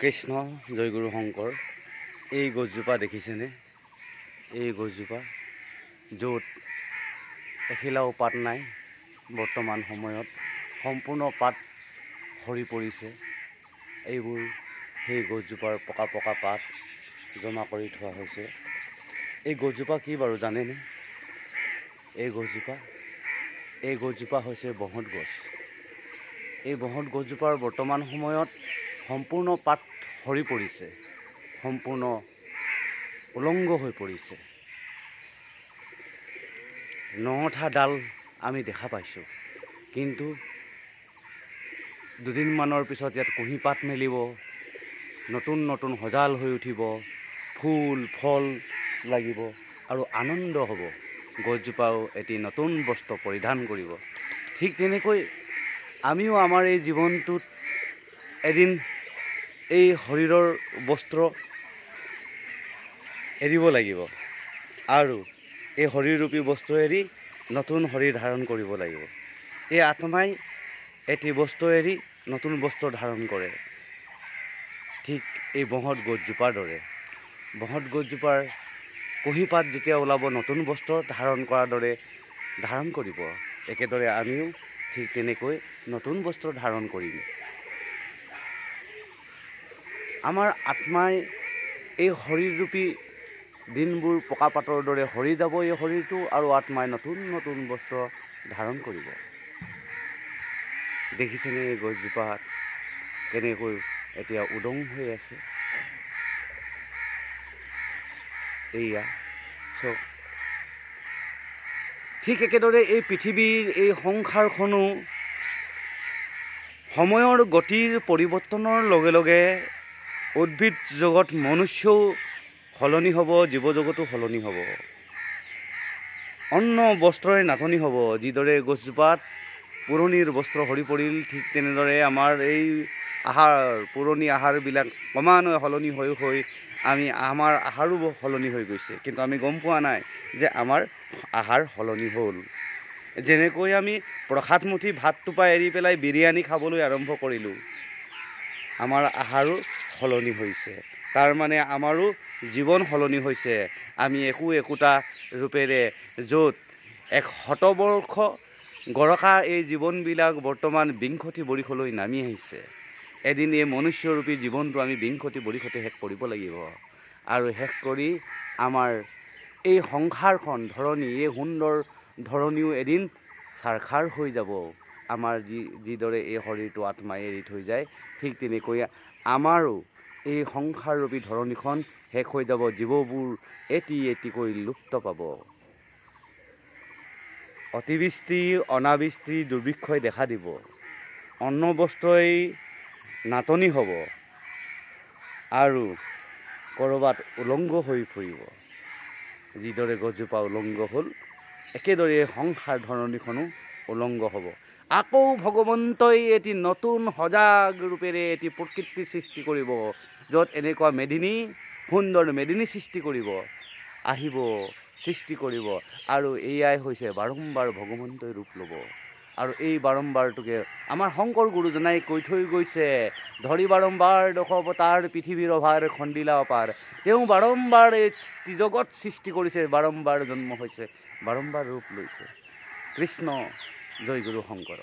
কৃষ্ণ জয়গুৰু শংকৰ এই গছজোপা দেখিছেনে? এই গছজোপা য'ত এখিলাও পাত নাই বৰ্তমান সময়ত সম্পূৰ্ণ পাত সৰি পৰিছে। এইবোৰ সেই গছজোপাৰ পকা পকা পাত জমা কৰি থোৱা হৈছে। এই গছজোপা কি বাৰু জানেনে? এই গছজোপা এই গছজোপা হৈছে বহৎ গছ। এই বহৎ গছজোপাৰ বৰ্তমান সময়ত সম্পূৰ্ণ পাত সৰি পৰিছে সম্পূৰ্ণ উলংগ হৈ পৰিছে। নথা ডাল আমি দেখা পাইছোঁ কিন্তু দুদিনমানৰ পিছত ইয়াত কুঁহিপাত মেলিব নতুন নতুন সজাল হৈ উঠিব ফুল ফল লাগিব আৰু আনন্দ হ'ব। গছজোপাও এটি নতুন বস্ত্ৰ পৰিধান কৰিব। ঠিক তেনেকৈ আমিও আমাৰ এই জীৱনটোত এদিন এই শৰীৰৰ বস্ত্ৰ এৰিব লাগিব আৰু এই শৰীৰৰূপী বস্তু এৰি নতুন শৰীৰ ধাৰণ কৰিব লাগিব। এই আত্মাই এটি বস্তু এৰি নতুন বস্ত্ৰ ধাৰণ কৰে। ঠিক এই বহৎ গছজোপাৰ দৰে। বহৎ গছজোপাৰ কুঁহিপাত যেতিয়া ওলাব নতুন বস্ত্ৰ ধাৰণ কৰাৰ দৰে ধাৰণ কৰিব। একেদৰে আমিও ঠিক তেনেকৈ নতুন বস্ত্ৰ ধাৰণ কৰিম। আমাৰ আত্মাই এই শৰীৰৰূপী দিনবোৰ পকা পাতৰ দৰে সৰি যাব এই শৰীৰটো আৰু আত্মাই নতুন নতুন বস্ত্ৰ ধাৰণ কৰিব। দেখিছেনে এই গছজোপাত কেনেকৈ এতিয়া উদং হৈ আছে? এইয়া চব ঠিক একেদৰে এই পৃথিৱীৰ এই সংসাৰখনো সময়ৰ গতিৰ পৰিৱৰ্তনৰ লগে লগে উদ্ভিদ জগত মনুষ্যও সলনি হ'ব জীৱ জগতো সলনি হ'ব। অন্ন বস্ত্ৰৰে নাটনি হ'ব, যিদৰে গছজোপাত পুৰণিৰ বস্ত্ৰ সৰি পৰিল, ঠিক তেনেদৰে আমাৰ এই আহাৰ, পুৰণি আহাৰবিলাক ক্ৰমান্বয়ে সলনি হৈ হৈ আমি, আমাৰ আহাৰো সলনি হৈ গৈছে। কিন্তু আমি গম পোৱা নাই যে আমাৰ আহাৰ সলনি হ'ল। যেনেকৈ আমি প্ৰসাদমুঠি ভাতটোপা এৰি পেলাই বিৰিয়ানী খাবলৈ আৰম্ভ কৰিলোঁ, আমাৰ আহাৰো সলনি হৈছে। তাৰমানে আমাৰো জীৱন সলনি হৈছে। আমি একো একোটা ৰূপেৰে য'ত এক শতবৰ্ষ গৰকা এই জীৱনবিলাক বৰ্তমান বিংশতি বৰিশলৈ নামি আহিছে। এদিন এই মনুষ্যৰূপী জীৱনটো আমি বিংশতি বৰিশতে শেষ কৰিব লাগিব আৰু শেষ কৰি আমাৰ এই সংসাৰখন ধৰণী এই সুন্দৰ ধৰণীও এদিন চাৰখাৰ হৈ যাব। আমাৰ যি যিদৰে এই শৰীৰটো আত্মাই এৰি থৈ যায় ঠিক তেনেকৈ আমাৰো এই সংসাৰৰূপী ধৰণীখন শেষ হৈ যাব জীৱবোৰ এটি এটিকৈ লুপ্ত পাব। অতিবৃষ্টি অনাবৃষ্টি দুৰ্ভিক্ষই দেখা দিব। অন্ন বস্ত্ৰই নাটনি হ'ব আৰু ক'ৰবাত উলংগ হৈ ফুৰিব। যিদৰে গছজোপা উলংগ হ'ল একেদৰে সংসাৰ ধৰণীখনো উলংগ হ'ব। আকৌ ভগৱন্তই এটি নতুন সজাগ ৰূপেৰে এটি প্ৰকৃতি সৃষ্টি কৰিব, য'ত এনেকুৱা মেদিনী, সুন্দৰ মেদিনী সৃষ্টি কৰিব, আহিব, সৃষ্টি কৰিব। আৰু এয়াই হৈছে বাৰম্বাৰ ভগৱন্তই ৰূপ ল'ব। আৰু এই বাৰম্বাৰটোকে আমাৰ শংকৰ গুৰুজনাই কৈ থৈ গৈছে, ধৰি বাৰম্বাৰ দশ অৱতাৰ পৃথিৱীৰ অভাৰ খণ্ডিলা অপাৰ। তেওঁ বাৰম্বাৰ এই জগত সৃষ্টি কৰিছে, বাৰম্বাৰ জন্ম হৈছে, বাৰম্বাৰ ৰূপ লৈছে। কৃষ্ণ জয় গুরু হংকর